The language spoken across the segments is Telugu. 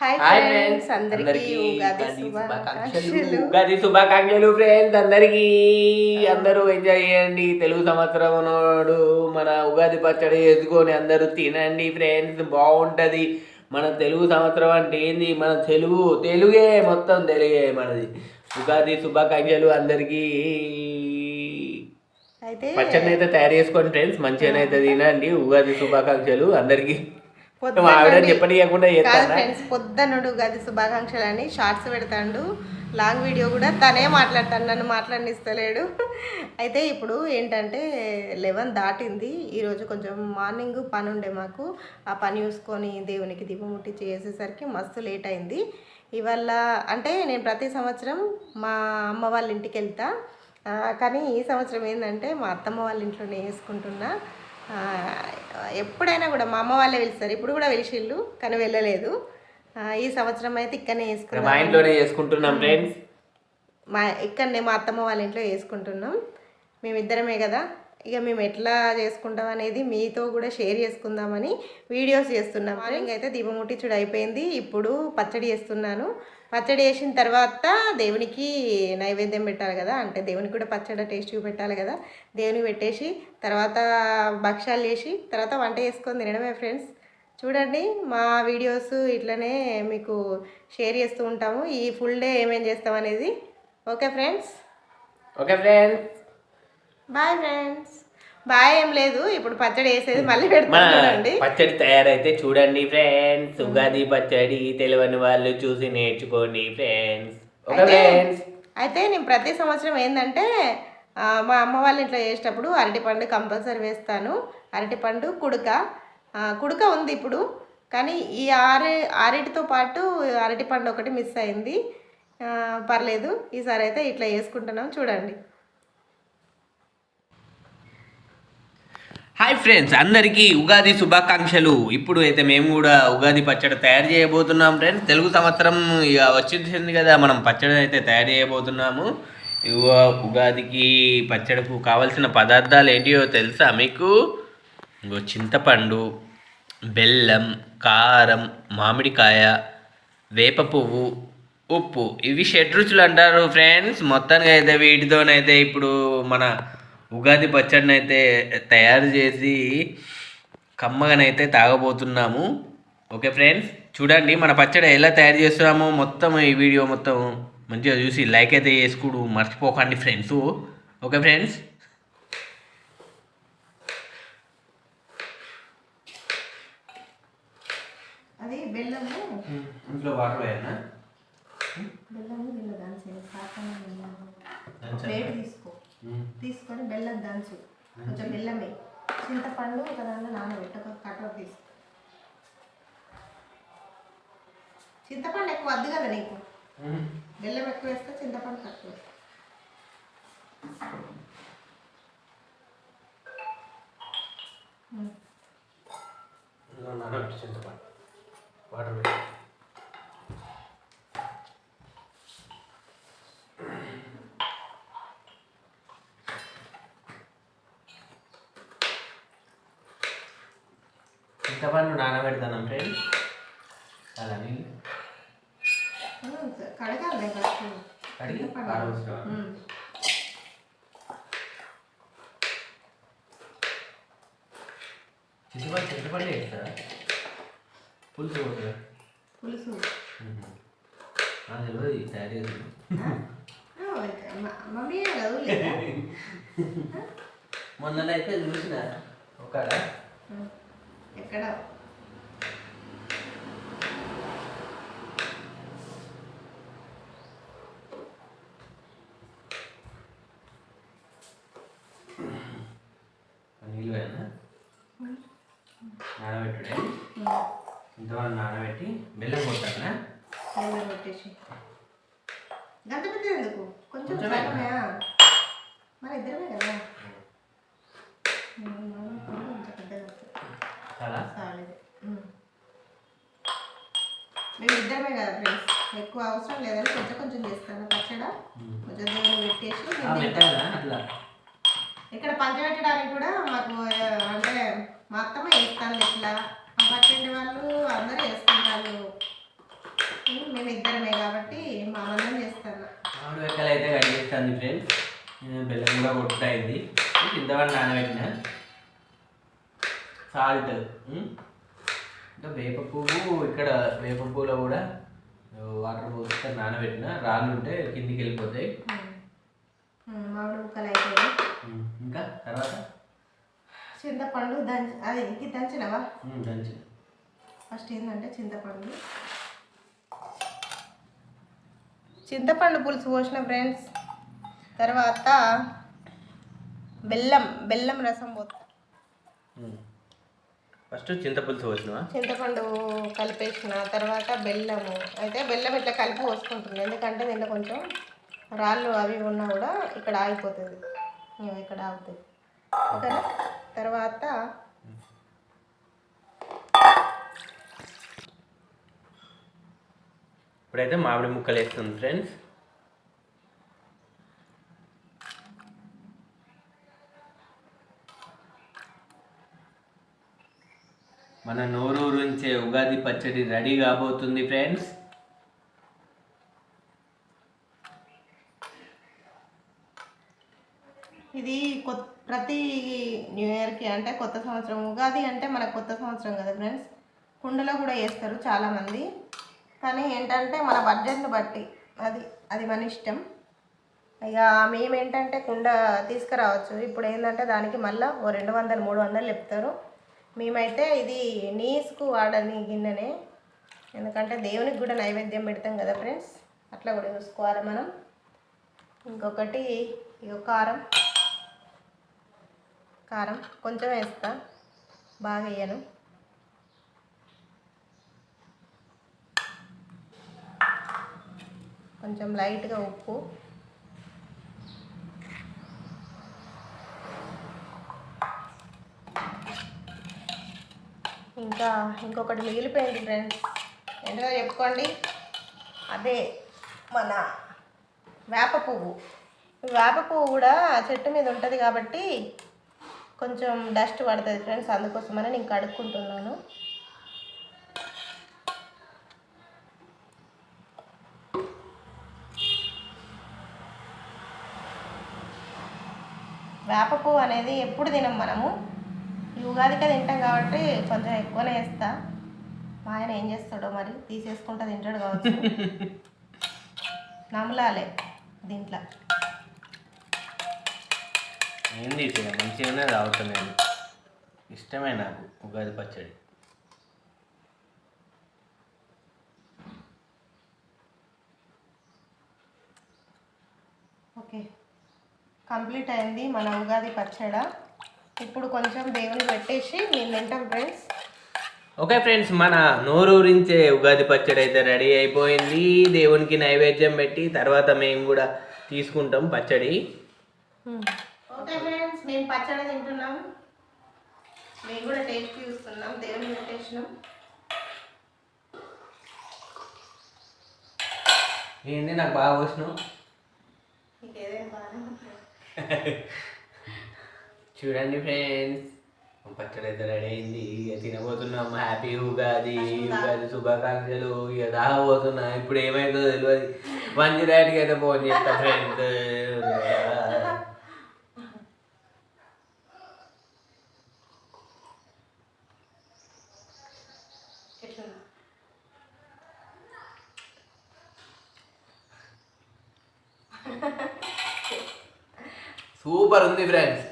హాయ్ ఫ్రెండ్స్ అందరికీ ఉగాది శుభాకాంక్షలు. శుభాకాంక్షలు. ఉగాది శుభాకాంక్షలు ఫ్రెండ్స్ అందరికీ. అందరూ ఎంజాయ్ చేయండి. తెలుగు సంవత్సరం నాడు మన ఉగాది పచ్చడి వేసుకొని అందరూ తినండి ఫ్రెండ్స్ బాగుంటది మన తెలుగు సంవత్సరం అంటే ఏంది? మన తెలుగు తెలుగే మొత్తం తెలుగే మనది. ఉగాది శుభాకాంక్షలు అందరికీ. అయితే పచ్చడిని అయితే తయారు చేసుకోండి ఫ్రెండ్స్ మంచిగా అయితే తినండి. ఉగాది శుభాకాంక్షలు అందరికీ. పొద్దున్న మా ఆవిడ నుండి- చెప్పనీయకుండా కాదు చేస్తానా? ఫ్రెండ్స్ పొద్దున్నుడు ఉగాది శుభాకాంక్షలు అని షార్ట్స్ పెడతాడు. లాంగ్ వీడియో కూడా తనే మాట్లాడతాడు నన్ను మాట్లాడిస్తలేడు అయితే ఇప్పుడు ఏంటంటే లెవెన్ దాటింది. ఈరోజు కొంచెం మార్నింగ్ పని ఉండే మాకు. ఆ పని చూసుకొని దేవునికి దీపం ముట్టి చేసేసరికి మస్తు లేట్ అయింది. ఇవాళ అంటే నేను ప్రతి సంవత్సరం మా అమ్మ వాళ్ళ ఇంటికి వెళ్తా. కానీ ఈ సంవత్సరం ఏంటంటే మా అత్తమ్మ వాళ్ళ ఇంట్లోనే వేసుకుంటున్నా. ఎప్పుడైనా కూడా మా అమ్మ వాళ్ళే పిలుస్తారు. ఇప్పుడు కూడా పిలిచిళ్ళు కానీ వెళ్ళలేదు. ఈ సంవత్సరం అయితే ఇక్కడనే మా వేసుకున్నాం ఇంట్లోనే చేసుకుంటున్నాం ఫ్రెండ్స్. మా ఇక్కడనే మా అత్తమ్మ వాళ్ళ ఇంట్లో వేసుకుంటున్నాం మేమిద్దరమే కదా. ఇక మేము ఎట్లా చేసుకుంటాం అనేది మీతో కూడా షేర్ చేసుకుందామని వీడియోస్ చేస్తున్నాం. మార్నింగ్ అయితే దీపం ముట్టించుడు అయిపోయింది. ఇప్పుడు పచ్చడి చేస్తున్నాను. పచ్చడి వేసిన తర్వాత దేవునికి నైవేద్యం పెట్టాలి కదా. అంటే దేవునికి కూడా పచ్చడి టేస్ట్ చూపెట్టాలి కదా. దేవునికి పెట్టేసి తర్వాత భక్ష్యాలు చేసి తర్వాత వంట చేసుకొని తినడమే ఫ్రెండ్స్. చూడండి మా వీడియోస్ ఇట్లనే మీకు షేర్ చేస్తూ ఉంటాము. ఈ ఫుల్ డే ఏమేం చేస్తాం అనేది. Okay friends? Okay friends. Bye friends bye ఏం లేదు ఇప్పుడు పచ్చడి వేసేది మళ్ళీ మన పెడతాను చూడండి. పచ్చడి తయారైతే చూడండి ఫ్రెండ్స్ ఉగాది పచ్చడి తెలియని వాళ్ళు చూసి నేర్చుకోండి ఫ్రెండ్స్ ఫ్రెండ్స్ అయితే నేను ప్రతి సంవత్సరం ఏంటంటే మా అమ్మ వాళ్ళ ఇంట్లో చేసేటప్పుడు అరటిపండు కంపల్సరీ వేస్తాను. అరటిపండు కుడుక. కుడుక ఉంది ఇప్పుడు కానీ ఈ ఆరు ఆరిటితో పాటు అరటిపండు ఒకటి మిస్ అయింది. పర్లేదు ఈసారి అయితే ఇట్లా వేసుకుంటున్నాం చూడండి. హాయ్ ఫ్రెండ్స్ అందరికీ ఉగాది శుభాకాంక్షలు. ఇప్పుడు అయితే మేము కూడా ఉగాది పచ్చడి తయారు చేయబోతున్నాం ఫ్రెండ్స్ తెలుగు సంవత్సరం ఇక వచ్చింది కదా మనం పచ్చడి అయితే తయారు చేయబోతున్నాము. ఉగాదికి పచ్చడికు కావలసిన పదార్థాలు ఏంటియో తెలుసా మీకు? ఇంకో చింతపండు బెల్లం కారం మామిడికాయ వేప పువ్వు ఉప్పు. ఇవి షడ్రుచులు అంటారు ఫ్రెండ్స్ మొత్తానికి అయితే వీటితోనైతే ఇప్పుడు మన ఉగాది పచ్చడిని అయితే తయారు చేసి కమ్మగానైతే తాగబోతున్నాము. ఓకే ఫ్రెండ్స్ చూడండి మన పచ్చడి ఎలా తయారు చేస్తున్నామో మొత్తం ఈ వీడియో మొత్తం మంచిగా చూసి లైక్ అయితే చేసుకుడు మర్చిపోకండి ఫ్రెండ్స్. Okay friends. అది బెల్లము. ఇంట్లో వాటర్ పోయానా బెల్లము ప్లేట్ తీసుకో. తీసుకొని బెల్లం దంచు. కొంచెం బెల్లం వేయి చింతపండు ఒక దాంట్లో నానబెట్టి ఒక కటర్ తీసుకో. చింతపండు ఎక్కువ వద్దు కదా నీకు? బెల్లం ఎక్కువ వేస్తే చింతపండు తక్కువ. ఉమ్. వాటర్ చింతపండు నానబెడతాను ఫ్రెండ్ అలా నీళ్ళు కడగాలి కడిగి. చింతపండు చింతపండు వేస్తారా? పులుసు పోతుందా? పులుసు. తెలియదు తయారు మమ్మీ లేదా మొన్ననైతే చూసిన. ఒక. ఎక్కడ? నానబెట్టుడే. ఇంతవరకు నానబెట్టి బెల్లం కొట్టానా బెల్లం పెట్టేసి గంట పెద్ద ఎందుకు? కొంచెం మరి ఇద్దరమే కదా. చాలా మేము. ఇద్దరమే కదా ఫ్రెండ్స్ ఎక్కువ అవసరం లేదని కొంచెం కొంచెం చేస్తాను. పచ్చడ? కొంచెం దూరం పెట్టేసి ఇక్కడ పంచబెట్టడానికి కూడా మాకు అంటే మా అత్తమ్మ వేస్తాను ఇట్లా. అపార్ట్మెంట్ వాళ్ళు అందరూ వేసుకుంటారు మేము ఇద్దరమే కాబట్టి మా అన్నం చేస్తాను. ఆవిడ వెక్కలు అయితే కట్ చేస్తాను ఫ్రెండ్స్ బెల్లం కూడా కొట్టయింది. కింద వాళ్ళు సాల్ట్ ఇంకా వేప పువ్వు ఇక్కడ వేప పువ్వులో కూడా వాటర్ పోస్తే నానబెట్టిన రాళ్ళు ఉంటే కిందికి వెళ్ళిపోతాయి. మామిడి ముక్కలు ఇంకా తర్వాత? చింతపండు దంచి అది ఇంక దంచినవా? ఉమ్, దంచి ఫస్ట్ ఏంటంటే చింతపండు. చింతపండు పులుసు పోసిన ఫ్రెండ్స్. తర్వాత బెల్లం బెల్లం రసం పోతా. ఫస్ట్ చింతపులుసు పోసినవా? చింతపండు కలిపేసిన తర్వాత బెల్లము. అయితే బెల్లం ఇట్లా కలిపి పోసుకుంటుంది. ఎందుకంటే దీంట్లో కొంచెం రాళ్ళు అవి ఉన్నా కూడా ఇక్కడ ఆగిపోతుంది. ఇక్కడ ఆగుతుంది ఓకేనా? తర్వాత ఇప్పుడైతే మామిడి ముక్కలు వేస్తుంది ఫ్రెండ్స్. మన నోరూరుంచే ఉగాది పచ్చడి రెడీ కాబోతుంది ఫ్రెండ్స్. ఇది కొత్త ప్రతి న్యూ ఇయర్కి అంటే కొత్త సంవత్సరం ఉగాది అంటే మన కొత్త సంవత్సరం కదా ఫ్రెండ్స్? కుండలో కూడా వేస్తారు చాలామంది. కానీ ఏంటంటే మన బడ్జెట్ని బట్టి అది అది మన ఇష్టం. ఇక మేము ఏంటంటే కుండ తీసుకురావచ్చు. ఇప్పుడు ఏంటంటే దానికి మళ్ళీ ఓ రెండు వందలు మూడు వందలు చెప్తారు. మేమైతే ఇది నీసుకు వాడని గిన్నెనే. ఎందుకంటే దేవునికి కూడా నైవేద్యం పెడతాం కదా ఫ్రెండ్స్. అట్లా కూడా చూసుకోవాలి మనం. ఇంకొకటి ఇక కారం. కారం కొంచెం వేస్తా. బాగా వేయను. కొంచెం లైట్గా ఉప్పు. ఇంకా ఇంకొకటి మిగిలిపోయింది ఫ్రెండ్స్ ఏంటో చెప్పుకోండి? అదే మన వేప పువ్వు. వేప పువ్వు కూడా చెట్టు మీద ఉంటుంది కాబట్టి కొంచెం డస్ట్ పడుతుంది ఫ్రెండ్స్ అందుకోసమని నేను కడుక్కుంటున్నాను. వేప పువ్వు అనేది ఎప్పుడు తినం మనము? ఉగాదికే తింటాం కాబట్టి కొంచెం ఎక్కువనే వేస్తా మా ఆయన ఏం చేస్తాడో మరి? తీసేసుకుంటా తింటాడు కావచ్చు. నమలాలే దీంట్లో. ఏంది మంచిగానే తాగుతాను నేను. ఇష్టమే నాకు ఉగాది పచ్చడి. ఓకే. కంప్లీట్ అయింది మన ఉగాది పచ్చడ. ఇప్పుడు కొంచెం దేవుని పెట్టేసి మేము తింటాం ఫ్రెండ్స్ ఓకే ఫ్రెండ్స్ మన నోరూరించే ఉగాది పచ్చడి అయితే రెడీ అయిపోయింది. దేవునికి నైవేద్యం పెట్టి తర్వాత మేము కూడా తీసుకుంటాం పచ్చడి. ఓకే ఫ్రెండ్స్ మేము పచ్చడి తింటున్నాం. మేము కూడా టేస్ట్ చూస్తున్నాం. దేవుని పెట్టేసినాం. ఏంది నాకు బాగా వచ్చినావు ఉంటుంది. చూడండి ఫ్రెండ్స్ పచ్చడి అయితే రెడీ అయింది ఇక తినబోతున్నాం. హ్యాపీ ఉగాది. ఉగాది శుభాకాంక్షలు. ఇక తాగబోతున్నా ఇప్పుడు ఏమైందో తెలియదు వన్ జీరో ఎయిట్కి అయితే ఫోన్ చేస్తా ఫ్రెండ్స్? సూపర్ ఉంది ఫ్రెండ్స్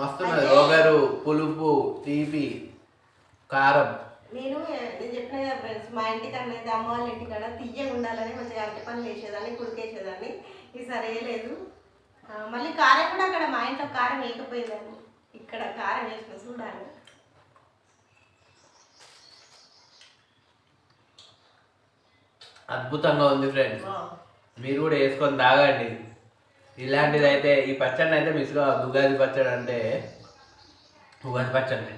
మస్తు ఒగరు పులుపు తీపి కారం. నేను నేను చెప్పిన ఫ్రెండ్స్ మా ఇంటికి అయితే అమ్మ వాళ్ళ ఇంటికాడ తీయగా ఉండాలని మంచిగా అరటి పనులు వేసేదాన్ని కుడికేసేదాన్ని ఈసారి వేయలేదు ఆ, మళ్ళీ కారం కూడా అక్కడ మా ఇంట్లో కారం వేయకపోయేదాన్ని ఇక్కడ కారం వేసిన చూడాలి. అద్భుతంగా ఉంది ఫ్రెండ్స్ మీరు కూడా వేసుకొని తాగండి. ఇలాంటిది అయితే ఈ పచ్చడి అయితే మిస్ కావద్దు ఉగాది పచ్చడి అంటే ఉగాది పచ్చడి.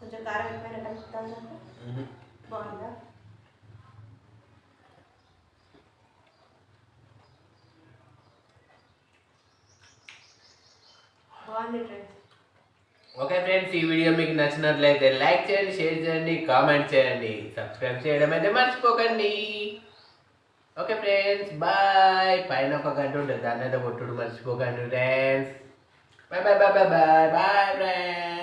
కొంచెం కారం ఎక్కువైనా కలుపుతాను బాగుందా? బాగుంది ఫ్రెండ్స్ ఓకే ఫ్రెండ్స్ ఈ వీడియో మీకు నచ్చినట్లయితే లైక్ చేయండి షేర్ చేయండి కామెంట్ చేయండి సబ్స్క్రైబ్ చేయడం అయితే మర్చిపోకండి. ఓకే ఫ్రెండ్స్ బాయ్ పైన ఒక గంట ఉంటుంది దాని అయితే కొట్టుడు మర్చిపోకండి friends bye bye bye bye bye bye friends